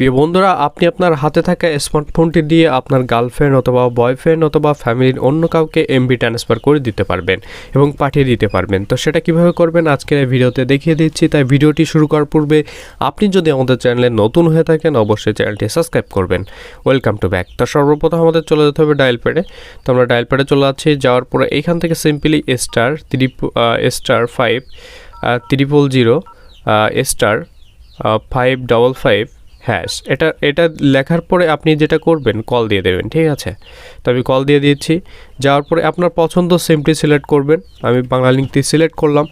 প্রিয় বন্ধুরা, আপনি আপনার হাতে থাকা স্মার্টফোনটি দিয়ে আপনার গার্লফ্রেন্ড অথবা বয়ফ্রেন্ড অথবা ফ্যামিলির অন্য কাউকে এমবি ট্রান্সফার করে দিতে পারবেন এবং পাঠিয়ে দিতে পারবেন। তো সেটা কীভাবে করবেন আজকের এই ভিডিওতে দেখিয়ে দিচ্ছি, তাই ভিডিওটি শুরু করার পূর্বে আপনি যদি আমাদের চ্যানেলে নতুন হয়ে থাকেন, অবশ্যই চ্যানেলটি সাবস্ক্রাইব করবেন। ওয়েলকাম টু ব্যাক তো সর্বপ্রথম আমাদের চলে যেতে হবে ডায়াল প্যাডে তো আমরা ডায়াল প্যাডে চলে যাচ্ছি, যাওয়ার পরে এইখান থেকে simply star triple star five triple zero star five double five hash এটা এটা লেখার পরে আপনি যেটা করবেন কল দিয়ে দেবেন, ঠিক আছে? তো আমি কল দিয়ে দিচ্ছি যাওয়ার পরে আপনার পছন্দ সিমটি সিলেক্ট করবেন। আমি বাংলা লিঙ্কটি সিলেক্ট করলাম।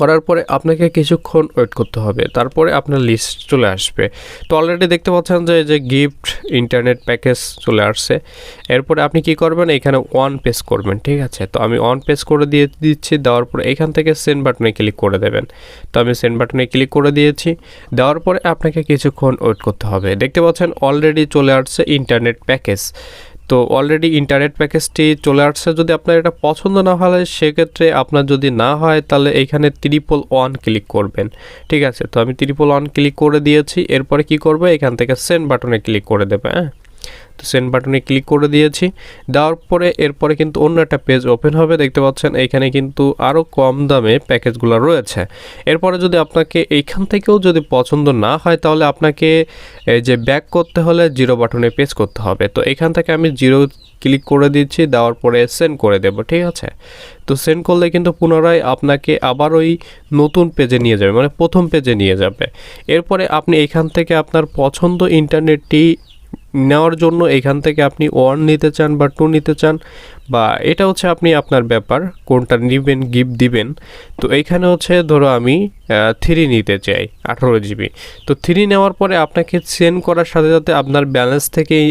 করার পরে আপনাকে কিছুক্ষণ ওয়েট করতে হবে। তারপরে আপনার লিস্ট চলে আসবে। তো অলরেডি দেখতে পাচ্ছেন যে যে গিফট ইন্টারনেট প্যাকেজ চলে আসছে। এরপরে আপনি কি করবেন? এখানে ওয়ান পেজ করবেন, ঠিক আছে? তো আমি ওয়ান পেজ করে দিয়ে দিচ্ছি, দেওয়ার পরে এখান থেকে সেন্ড বাটনে ক্লিক করে দেবেন। তো আমি সেন্ড বাটনে ক্লিক করে দিয়েছি। দেওয়ার পরে আপনাকে কিছুক্ষণ ওয়েট করতে হবে। দেখতে পাচ্ছেন অলরেডি চলে আসছে ইন্টারনেট প্যাকেজ তো অলরেডি ইন্টারনেট প্যাকেজটি চলে আসছে। যদি আপনার এটা পছন্দ না হয় সেক্ষেত্রে আপনার যদি না হয়, তাহলে এইখানে ত্রিপল ওয়ান ক্লিক করবেন। ঠিক আছে? তো আমি ত্রিপল ওয়ান ক্লিক করে দিয়েছি। এরপরে কি করবে? এখান থেকে সেন্ড বাটনে ক্লিক করে দেবে হ্যাঁ? তো সেন্ড বাটনে ক্লিক করে দিয়েছি। দেওয়ার পরে এরপরে কিন্তু অন্য একটা পেজ ওপেন হবে। দেখতে পাচ্ছেন, এইখানে কিন্তু আরও কম দামে প্যাকেজগুলো রয়েছে। এরপরে যদি আপনাকে এইখান থেকেও যদি পছন্দ না হয়, তাহলে আপনাকে যে ব্যাক করতে হলে জিরো বাটনে পেজ করতে হবে। তো এখান থেকে আমি জিরো ক্লিক করে দিচ্ছি, দেওয়ার পরে সেন্ড করে দেব, ঠিক আছে? তো সেন্ড করলে কিন্তু পুনরায় আপনাকে আবার ওই নতুন পেজে নিয়ে যাবে মানে প্রথম পেজে নিয়ে যাবে। এরপরে আপনি এখান থেকে আপনার পছন্দ ইন্টারনেটটি নেওয়ার জন্য এখান থেকে আপনি ওয়ান নিতে চান বা টু নিতে চান, বা এটা হচ্ছে আপনি আপনার ব্যাপার, কোনটা নেবেন গিফট দিবেন। তো এইখানে হচ্ছে ধরো আমি থ্রি নিতে চাই, আঠারো জিবি তো থ্রি নেওয়ার পরে আপনাকে সেন্ড করার সাথে সাথে আপনার ব্যালেন্স থেকেই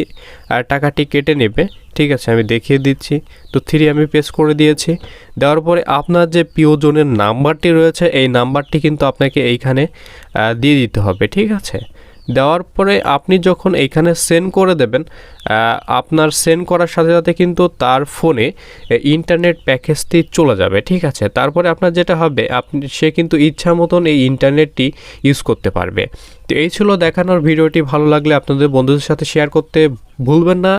টাকাটি কেটে নেবে। ঠিক আছে, আমি দেখিয়ে দিচ্ছি। তো থ্রি আমি পেস করে দিয়েছি। দেওয়ার পরে আপনার যে প্রিয়জনের নাম্বারটি রয়েছে, এই নাম্বারটি কিন্তু আপনাকে এইখানে দিয়ে দিতে হবে। ঠিক আছে? দেওয়ার পরে আপনি যখন এইখানে সেন্ড করে দেবেন আপনার সেন্ড করার সাথে সাথে কিন্তু তার ফোনে ইন্টারনেট প্যাকেজটি চলে যাবে, ঠিক আছে? তারপরে আপনার যেটা হবে, আপনি, সে কিন্তু ইচ্ছা মতন এই ইন্টারনেটটি ইউজ করতে পারবে। তো এই ছিল দেখানোর ভিডিওটি। ভালো লাগলে আপনাদের বন্ধুদের সাথে শেয়ার করতে ভুলবেন না।